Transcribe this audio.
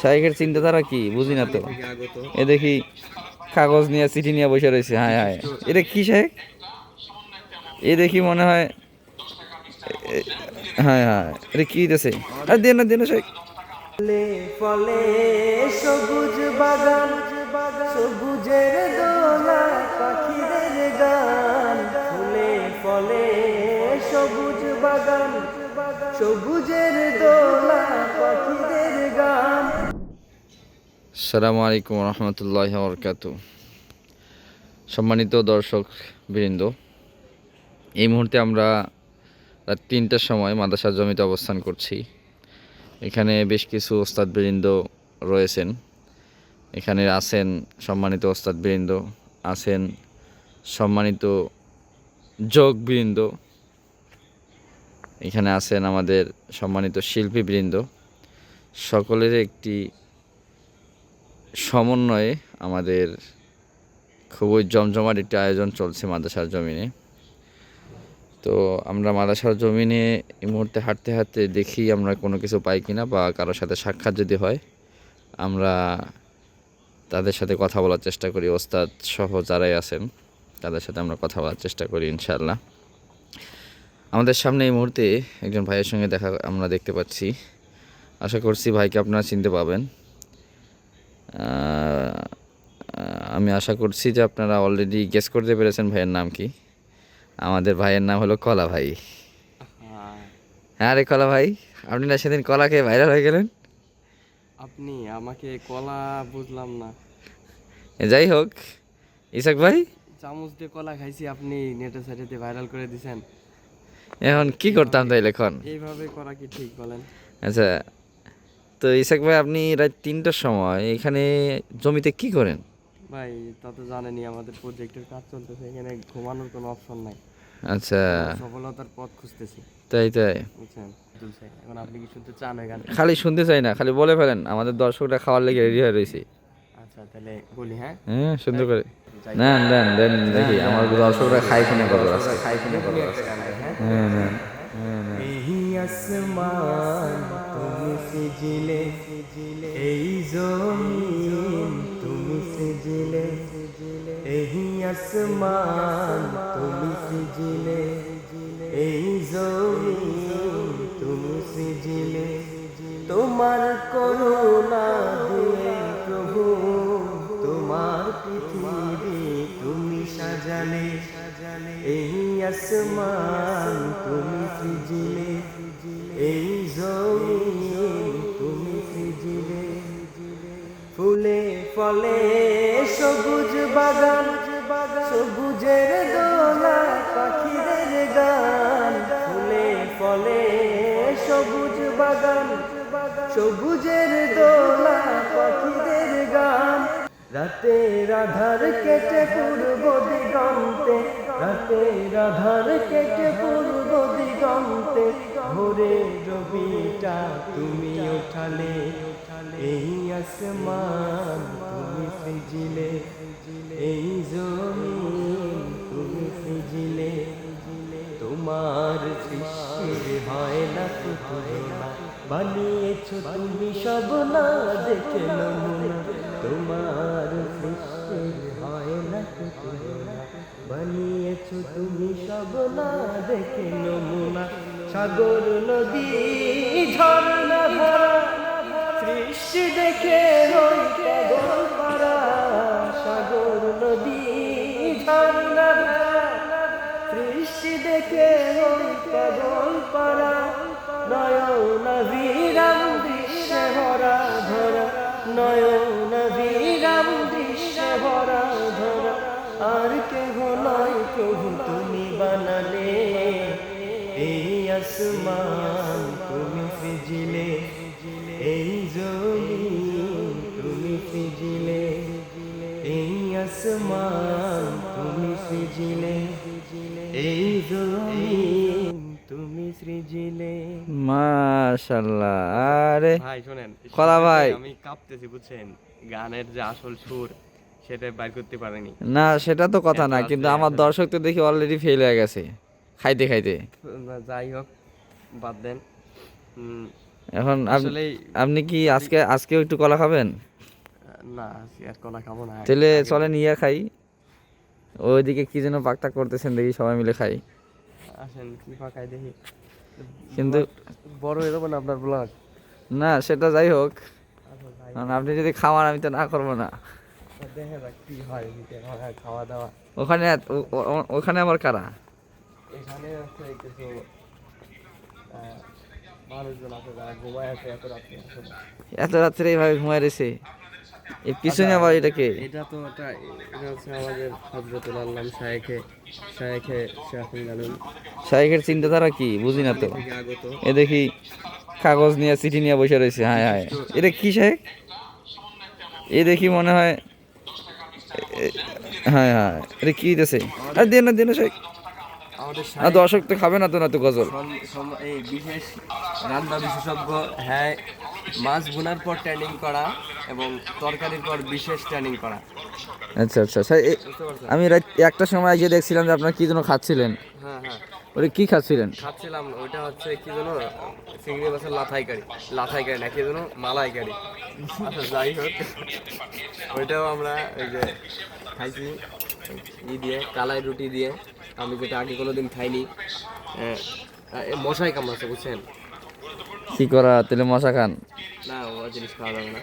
শাইখের চিন্তাধারা কি? বুঝি না তো। এ দেখি কাগজ নিয়ে চিঠি নিয়ে বসে রয়েছে। হ্যাঁ হ্যাঁ। এটা কি শাইখ? এ দেখি মনে হয় হ্যাঁ হ্যাঁ। এটা কি দিতেছে আর দিয়ে না দিয়ে না ফলে সবুজ বাগান, সবুজের দোলা পাখিদের গান। ফলে সবুজ বাগান সবুজের দোলা পাখিদের গান। সালামু আলাইকুম রহমতুল্লাহ বরকাত সম্মানিত দর্শক বৃন্দ এই মুহূর্তে আমরা রাত তিনটার সময় মাদ্রাসার জমিতে অবস্থান করছি। এখানে বেশ কিছু ওস্তাদ বৃন্দ রয়েছেন। এখানে আছেন সম্মানিত ওস্তাদ বৃন্দ আছেন সম্মানিত যোগবৃন্দ এখানে আছেন আমাদের সম্মানিত শিল্পীবৃন্দ। সকলের একটি সমন্বয়ে আমাদের খুবই জমজমাট একটি আয়োজন চলছে মাদ্রাসার জমিনে। তো আমরা মাদ্রাসার জমিনে এই মুহূর্তে হাঁটতে হাঁটতে দেখি আমরা কোনো কিছু পাই কিনা বা কারোর সাথে সাক্ষাৎ যদি হয়, আমরা তাদের সাথে কথা বলার চেষ্টা করি। ওস্তাদ সহ যারাই আছেন, তাদের সাথে আমরা কথা বলার চেষ্টা করি ইনশাল্লাহ আমাদের সামনে এই মুহূর্তে একজন ভাইয়ের সঙ্গে দেখা আমরা দেখতে পাচ্ছি। আশা করছি ভাইকে আপনারা চিনতে পাবেন। আমি আশা করছি যে আপনারা অলরেডি গেস করতে পেরেছেন ভাইয়ের নাম কি। আমাদের ভাইয়ের নাম হলো কলা ভাই। হ্যাঁ রে কলা ভাই আপনি না সেদিন কলা খেয়ে ভাইরাল হয়ে গেলেন? আপনি আমাকে কলা বুঝলাম না। যাই হোক ইসাক ভাই? চামচ দিয়ে কলা খাইছি আপনি নেটে সাইডে ভাইরাল করে দিছেন। এখন কি করতাম তাইলে এখন? এইভাবে করা কি ঠিক বলেন? আচ্ছা তো ইসাক ভাই আপনি রাত তিনটার সময় এখানে জমিতে কি করেন? ভাই তা তো জানেনই আমাদের প্রজেক্টের কাজ চলতেছে এখানে ঘুমানোর কোনো অপশন নাই। আচ্ছা। সফলতার পথ খুঁজতেছি। তাই তাই। এখন আপনি কি শুনতে চান গান খালি শুনতে চাই না খালি বলে ফেলেন আমাদের দর্শকরা খাওয়ার লেগে রেডি হয়ে রয়েছে। আচ্ছা তাহলে বলি হ্যাঁ? হ্যাঁ সুন্দর করে। দেন দেন দেন দেখি আমার দর্শকরা খাই কিনে করব খাই কিনে করব হ্যাঁ হ্যাঁ এই আসমান তুমি সিজিলে এই জমিন তুমি সিজিলে এই আসমান তুমি সিজিলে এই জমিন তুমি সিজিলে। তোমার করুণা সাজালে, এই আসমান তুমি সৃজিলে, এই জমিন তুমি সৃজিলে। ফুলে ফলে সবুজ বাগান, সবুজের দোলা পাখিদের গান। ফুলে ফলে সবুজ বাগান, সবুজের দোলা রাতে রাধার কেটে পূর্ব দিগন্তে, রাতে রাধার কেটে পূর্ব দিগন্তে, ভোরে রবিটা তুমি ওঠালে এই আসমান তুমি সিজিলে, এই জমিন তুমি সিজিলে, তোমার সৃষ্টির হয় না তো বানিয়েছ তুমি সব না দেখে নমুনা। তোমার সৃষ্টির হয় না বানিয়েছ তুমি সব না দেখে নমুনা। সাগর, নদী, ঝর্ণা সৃষ্টি দেখে হই প্রভু তুমি বানালে এই আসমান তুমি ফিজিলে এই জমিন তুমি ফিজিলে এই আসমান তুমি সৃজিলে এই জমিন তুমি সৃজিলে মাশাল্লাহ আরে ভাই শোনেন কলা ভাই। আমি কাঁপতেছি বুঝছেন গানের যে আসল সুর সেটা বাইর করতে পারেনি। না সেটা তো কথা না কিন্তু আমার দর্শক তো দেখি অলরেডি ফেল হয়ে গেছে খাইতে খাইতে। যাই হোক বাদ দেন। এখন আপ- আপনি কি আজকে আজকেও একটু কলা খাবেন? না আর কলা খাব না তাহলে চলেন ইয়া খাই। ওইদিকে কি যেন পাকটা করতেছেন দেখি সবাই মিলে খাই। আসেন কি পাকাই দেখি। কিন্তু বড় হয়ে যাব না আপনার ব্লগ না সেটা যাই হোক। আচ্ছা আপনি যদি খাওয়ান আমি তো না করব না। দেখে যাক কি হয় খাওয়া দাওয়া ওখানে আমার কারা? এখানে আছে কিছু মানুষজন আছে যারা ঘুমায় আছে এত রাত্রে আসলে। এত রাত্রে এইভাবে ঘুমায় রয়েছে? এই পিছনে আবার এটাকে এটা তো এটা হচ্ছে আমাদের হজরতুল আল্লাহ শায়েখে শায়েখে শাহুল জানুন শাইখের চিন্তাধারা কি? বুঝি না তো। এ দেখি কাগজ নিয়ে চিঠি নিয়ে বসে রয়েছে। হ্যাঁ হ্যাঁ। এটা কি শেখ এ দেখি মনে হয় হ্যাঁ হ্যাঁ। এটা কি দিতেছে আর দেন না দেন শেখ না দর্শক তো খাবে না তো না তো গজল। এই বিশেষ রান্না বিশেষজ্ঞ হ্যাঁ মাছ বোনার পর ট্রেনিং করা এবং তরকারির পর বিশেষ ট্রেনিং করা। আচ্ছা আচ্ছা। স্যার আমি রাত একটা সময় গিয়ে দেখছিলাম যে আপনার কি যেন খাচ্ছিলেন। হ্যাঁ হ্যাঁ। ওটা কি খাচ্ছিলেন? খাচ্ছিলাম ওইটা হচ্ছে কি যেন চিংড়ি মাছের লাথাই কারি লাথাই কারি না কি যেন মালাই কারি আচ্ছা যাই হোক। ওইটাও আমরা ওই যে খাইছি। ই দিয়ে কালাই রুটি দিয়ে। আমি যেটা আগে কোনোদিন খাইনি আহ, আহ, মশাই কামড়াচ্ছে বুঝছেন? কি করা তেলে মশা খান? না ও জিনিস খাওয়া যাবে না।